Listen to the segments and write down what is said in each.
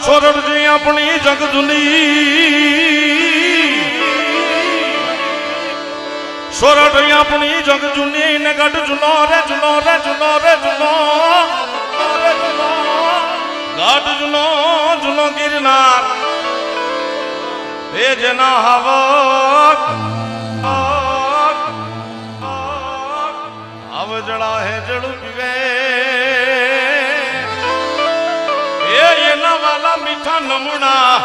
સોરઠજી આપણી જગજુની સોરઠ આપણી જગજુની ને ગઢ જુનો રે જુનો રે જુનો રે જુનો રે જુનો ગઢ જુનો જુનો ગિરનાર એ જેના હવક અવજળા મીઠા નમૂના.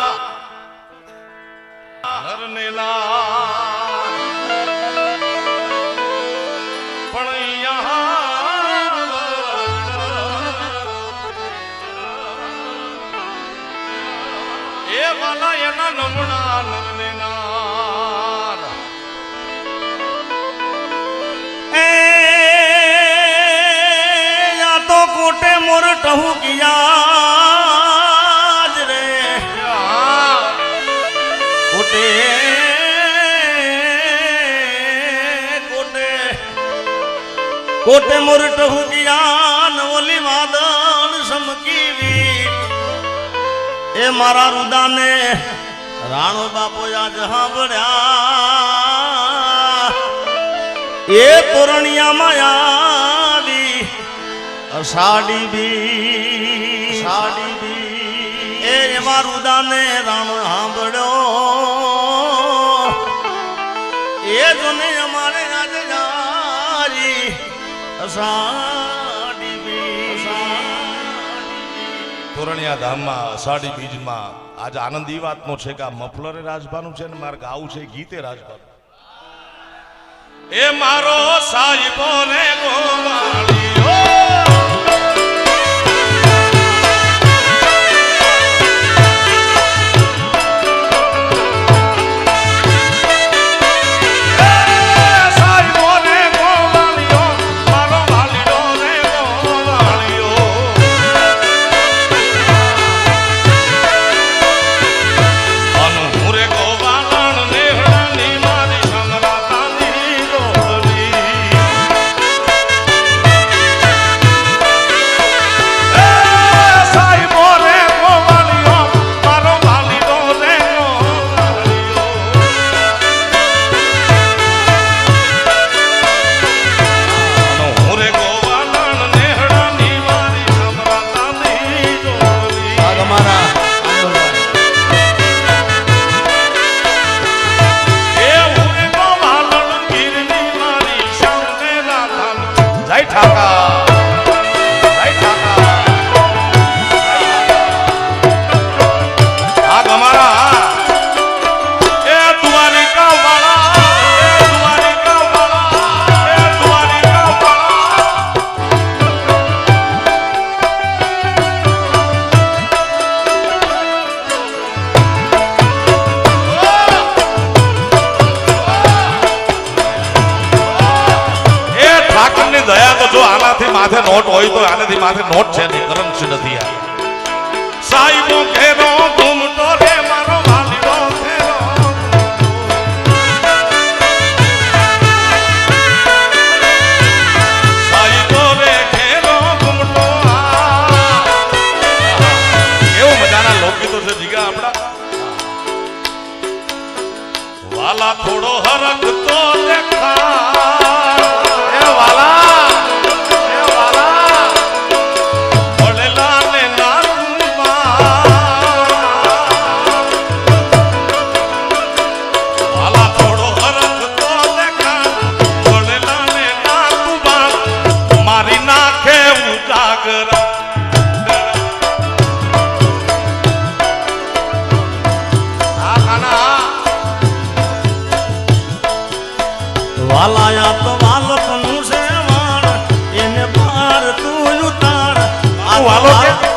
નરનેલા પણ એ વાલા એના નમૂના નરનેલા એ યા તો કોટે મોર ટહુ કિયા કોટે મોર ટહુ કિયા ન ઓલી વાદળ સમકી વીર એ મારા રુદાને રાણો બાપો આજ સાંભળ્યા. એ તોરણિયામાં આવી અષાઢી બી સાડી બી એ એમાં રુદાને રામ સાંભળ્યો. એ જોને અમારે આજ જારી. તોરણિયા ધામમાં અષાઢી બીજમાં આજ આનંદ એ વાતનો છે કે આ મફલરે રાજભાનું છે ને મારે ગાવું છે ગીતે રાજભાનું. એ મારો સાહેબો ને ગોવાળિયો માથે નોટ હોય તો આનાથી માથે નોટ છે નહીં કરન્સી નથી આ. સાહેબો ઘેરો વાલકનું છે વાણ? એને પાર તું ઉતાર. વાલો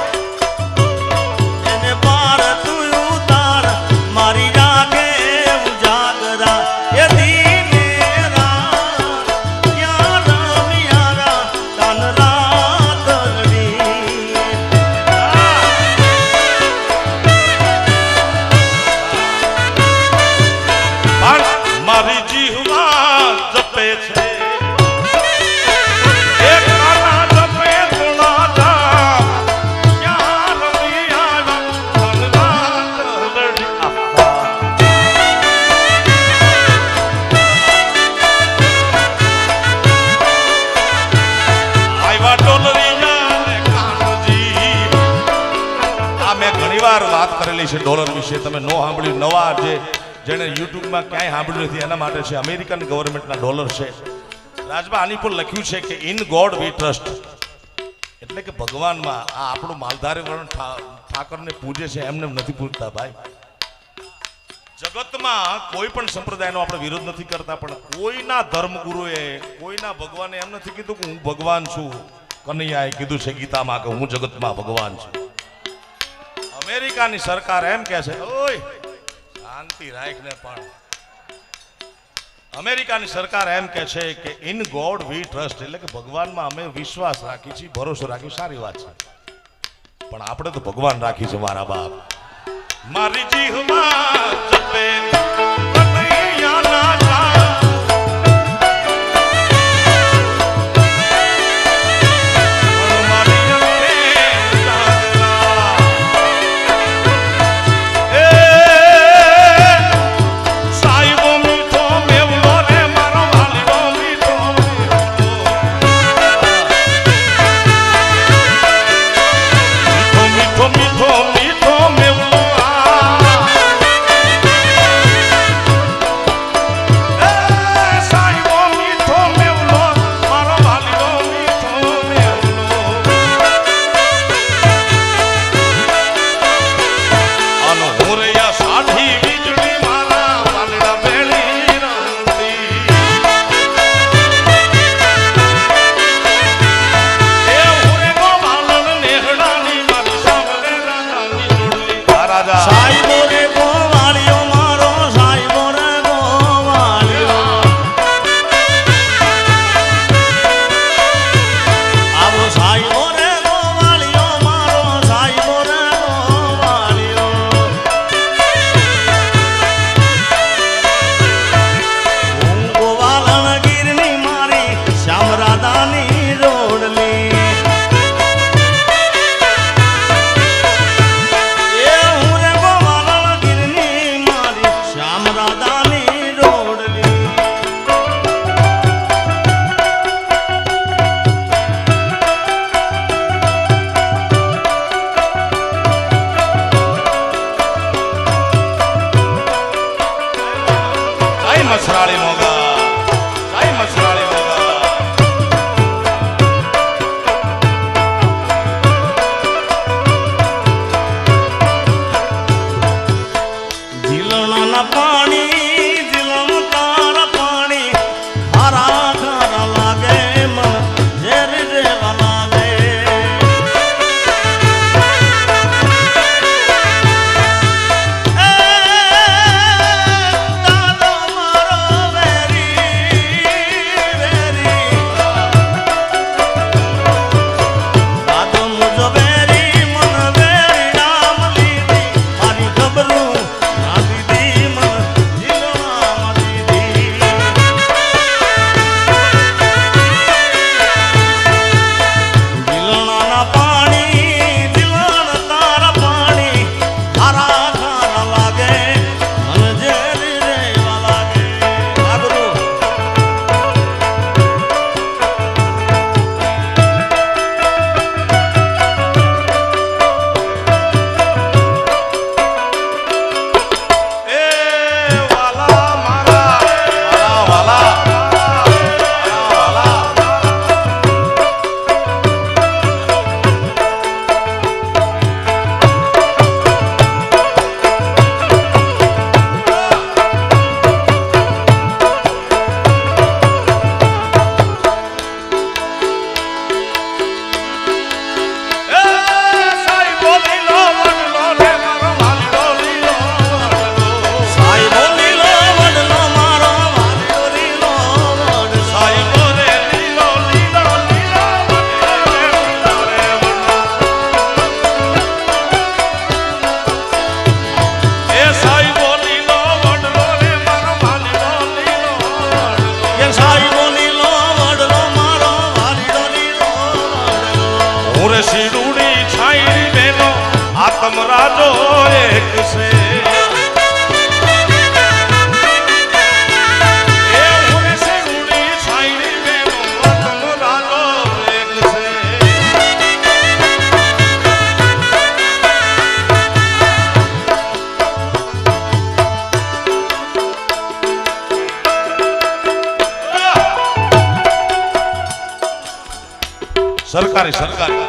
છે ડોલર વિશે. તમે નો સાંભળ્યું, નવા જે જેણે યુટ્યુબમાં ક્યાંય સાંભળ્યું નથી, એના માટે છે અમેરિકન ગવર્મેન્ટના ડોલર છે. રાજભા આની પર લખ્યું છે કે, ઇન ગોડ વી ટ્રસ્ટ. એટલે કે ભગવાનમાં આ આપણું માલધારી વર્ણ ઠાકરને પૂજે છે, એમને નથી પૂજતા ભાઈ. જગતમાં કોઈ પણ સંપ્રદાયનો આપણે વિરોધ નથી કરતા, પણ કોઈના ધર્મગુરુએ, કોઈના ભગવાને એમ નથી કીધું કે હું ભગવાન છું. કનૈયાએ કીધું છે ગીતામાં કે હું જગતમાં ભગવાન છું. અમેરિકાની સરકાર એમ કે છે, ઓય, શાંતિ રાખને પણ. અમેરિકાની સરકાર એમ કે છે કે, ઇન ગોડ વી ટ્રસ્ટ. એટલે કે ભગવાનમાં અમે વિશ્વાસ રાખી છીએ, ભરોસો રાખી, સારી વાત છે. પણ આપણે તો ભગવાન રાખી છે, મારા બાપ. મારી જીહમાં જપે. തൊഴിലാളി മോക શિરુડી છાઈ બેનો આતમ રાજો એક છે. સરકારી સરકારી.